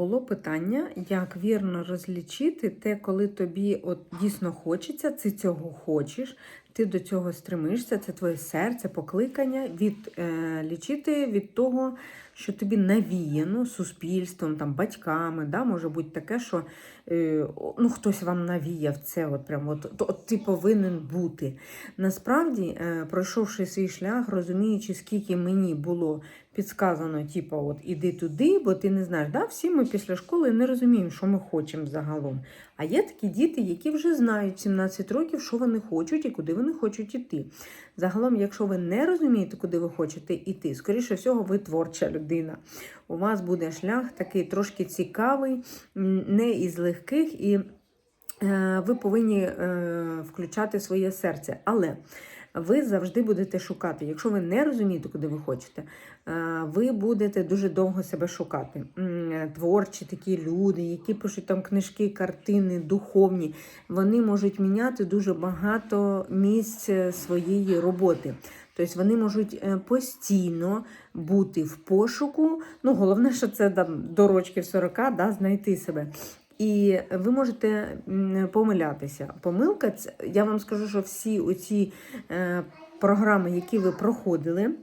було питання, як вірно розлічити те, коли тобі от дійсно хочеться, ти цього хочеш, ти до цього стремишся, це твоє серце, покликання, від, е, лічити від того, що тобі навіяно суспільством, там, батьками. Да? Може бути таке, що е, ну, хтось вам навіяв це, от, прям, от, то, от ти повинен бути. Насправді, е, пройшовши свій шлях, розуміючи, скільки мені було підсказано, типу, от іди туди, бо ти не знаєш. Да? Всі ми після школи не розуміємо, що ми хочемо загалом. А є такі діти, які вже знають 17 років, що вони хочуть і куди вони хочуть іти. Загалом, якщо ви не розумієте, куди ви хочете іти, скоріше всього, ви творча людина. У вас буде шлях такий трошки цікавий, не із легких, і е, ви повинні е, включати своє серце. Але ви завжди будете шукати. Якщо ви не розумієте, куди ви хочете, е, ви будете дуже довго себе шукати. Творчі такі люди, які пишуть там книжки, картини, духовні, вони можуть міняти дуже багато місць е, своєї роботи. Тобто вони можуть е, постійно бути в пошуку. Ну, головне, що це там, до рочків 40, да, знайти себе. І ви можете помилятися. Помилка, я вам скажу, що всі оці е, програми, які ви проходили,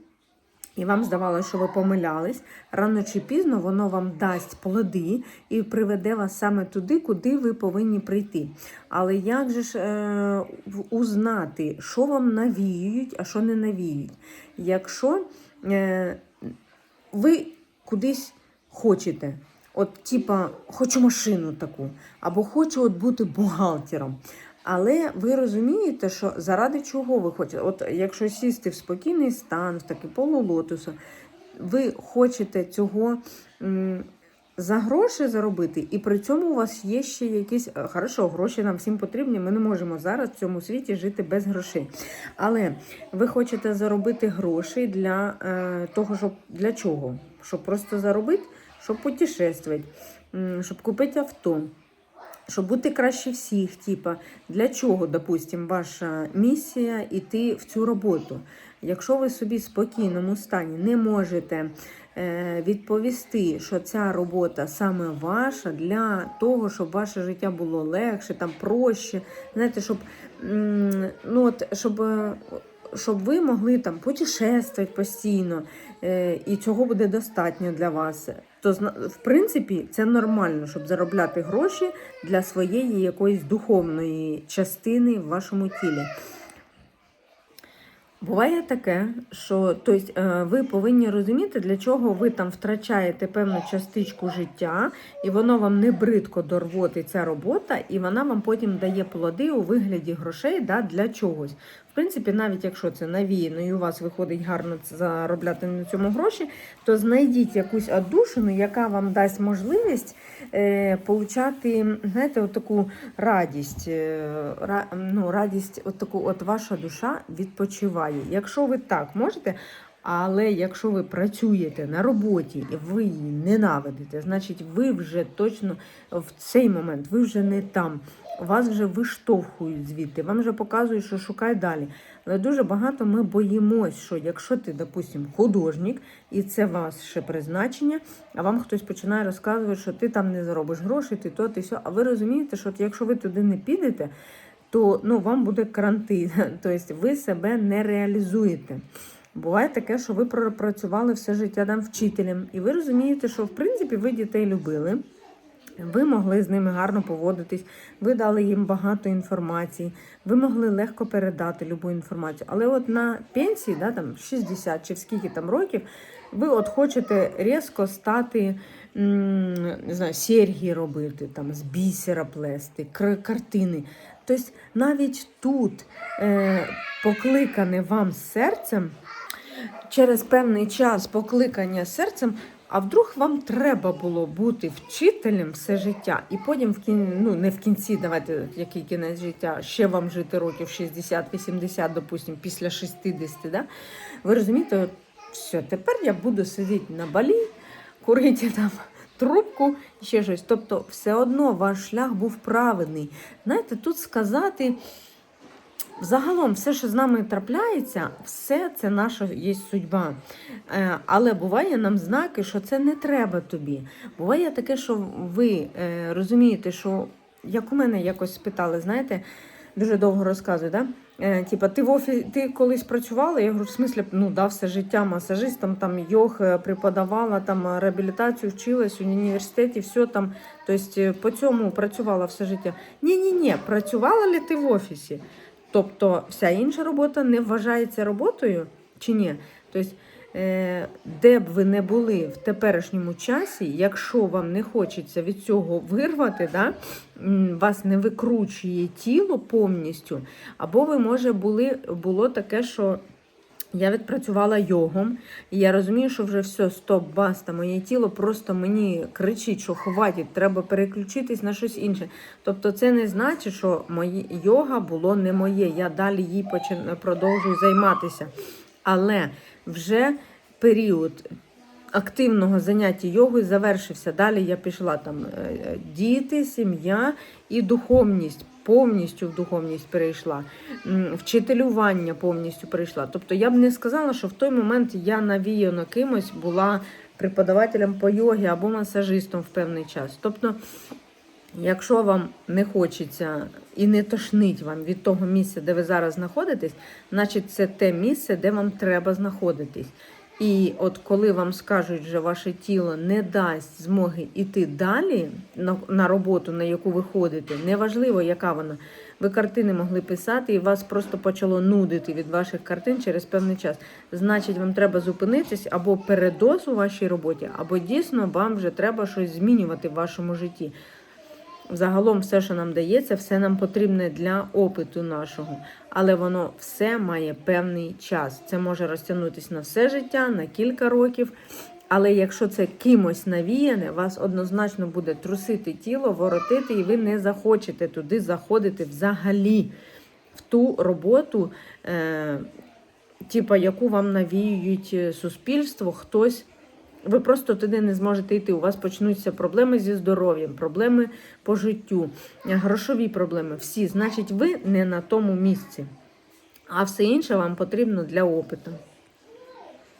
і вам здавалося, що ви помилялись, рано чи пізно воно вам дасть плоди і приведе вас саме туди, куди ви повинні прийти. Але як же ж е, узнати, що вам навіюють, а що не навіюють? Якщо е, ви кудись хочете, от типа хочу машину таку, або хочу от бути бухгалтером. Але ви розумієте, що заради чого ви хочете? От якщо сісти в спокійний стан, в такий полулотуса, ви хочете цього м, за гроші заробити, і при цьому у вас є ще якісь е, хорошо, гроші нам всім потрібні. Ми не можемо зараз в цьому світі жити без грошей. Але ви хочете заробити гроші для е, того, щоб для чого? Щоб просто заробити, щоб путешествувати, щоб купити авто щоб бути краще всіх, типа, для чого, допустим, ваша місія йти в цю роботу. Якщо ви собі в спокійному стані не можете е, відповісти, що ця робота саме ваша для того, щоб ваше життя було легше, там проще, знаєте, щоб, ну, от, щоб, е, щоб ви могли там путешествувати постійно, е, і цього буде достатньо для вас. То в принципі це нормально, щоб заробляти гроші для своєї якоїсь духовної частини в вашому тілі. Буває таке, що тобто, е, ви повинні розуміти, для чого ви там втрачаєте певну частичку життя, і воно вам не бридко до рвоти ця робота, і вона вам потім дає плоди у вигляді грошей да, для чогось. В принципі, навіть якщо це навіяно і у вас виходить гарно заробляти на цьому гроші, то знайдіть якусь одушину, яка вам дасть можливість е, получати, знаєте, от таку радість. е, ну, радість, от таку, от ваша душа відпочиває. Якщо ви так можете. Але якщо ви працюєте на роботі і ви її ненавидите, значить ви вже точно в цей момент ви вже не там. Вас вже виштовхують звідти, вам вже показують, що шукай далі. Але дуже багато ми боїмось, що якщо ти, допустим, художник, і це ваше призначення, а вам хтось починає розказувати, що ти там не заробиш грошей, ти то, ти все. А ви розумієте, що якщо ви туди не підете, то ну, вам буде карантин. Тобто ви себе не реалізуєте. Буває таке, що ви пропрацювали все життя там вчителем, і ви розумієте, що в принципі ви дітей любили. Ви могли з ними гарно поводитись, ви дали їм багато інформації, ви могли легко передати любу інформацію. Але от на пенсії, да, там 60 чи скільки там років, ви от хочете різко стати, не знаю, серги робити, там, з бісера плести, картини. Тобто навіть тут е, покликане вам серцем, через певний час покликання серцем, а вдруг вам треба було бути вчителем все життя, і потім в кін... ну не в кінці, давайте який кінець життя, ще вам жити років 60-80, допустим, після 60, да? ви розумієте, все, тепер я буду сидіти на балі, курити там трубку і ще щось. Тобто, все одно ваш шлях був правильний. Знаєте, тут сказати Загалом, все, що з нами трапляється, все це наша є судьба. Е, Але буває нам знаки, що це не треба тобі. Буває таке, що ви е, розумієте, що як у мене якось спитали, знаєте, дуже довго розказую, да? Е, Типа, ти в офі... ти колись працювала? Я говорю, в смислі, ну да, все життя масажистом, там йог е, преподавала, там е, реабілітацію вчилась в університеті, все там. Тобто по цьому працювала все життя. Ні, ні, ні, працювала ли ти в офісі? Тобто вся інша робота не вважається роботою чи ні? Тобто, де б ви не були в теперішньому часі, якщо вам не хочеться від цього вирвати, да, вас не викручує тіло повністю, або ви, може, були, було таке, що. Я відпрацювала йогом, і я розумію, що вже все, стоп, баста, моє тіло просто мені кричить, що хватить, треба переключитись на щось інше. Тобто, це не значить, що моє йога було не моє. Я далі їй почин... продовжую займатися. Але вже період активного заняття йогою завершився. Далі я пішла там е, е, діти, сім'я і духовність. Повністю в духовність перейшла, вчителювання повністю перейшла. Тобто я б не сказала, що в той момент я навіяно кимось була преподавателем по йогі або масажистом в певний час. Тобто, якщо вам не хочеться і не тошнить вам від того місця, де ви зараз знаходитесь, значить це те місце, де вам треба знаходитись. І от коли вам скажуть, що ваше тіло не дасть змоги йти далі на, роботу, на яку ви ходите, неважливо, яка вона. Ви картини могли писати, і вас просто почало нудити від ваших картин через певний час. Значить, вам треба зупинитись або передоз у вашій роботі, або дійсно вам вже треба щось змінювати в вашому житті. Загалом все, що нам дається, все нам потрібне для опиту нашого, але воно все має певний час. Це може розтягнутися на все життя, на кілька років. Але якщо це кимось навіяне, вас однозначно буде трусити тіло, воротити, і ви не захочете туди заходити взагалі в ту роботу, е, типа, яку вам навіюють е, суспільство, хтось. Ви просто туди не зможете йти. У вас почнуться проблеми зі здоров'ям, проблеми по життю, грошові проблеми. Всі, значить, ви не на тому місці. А все інше вам потрібно для опиту.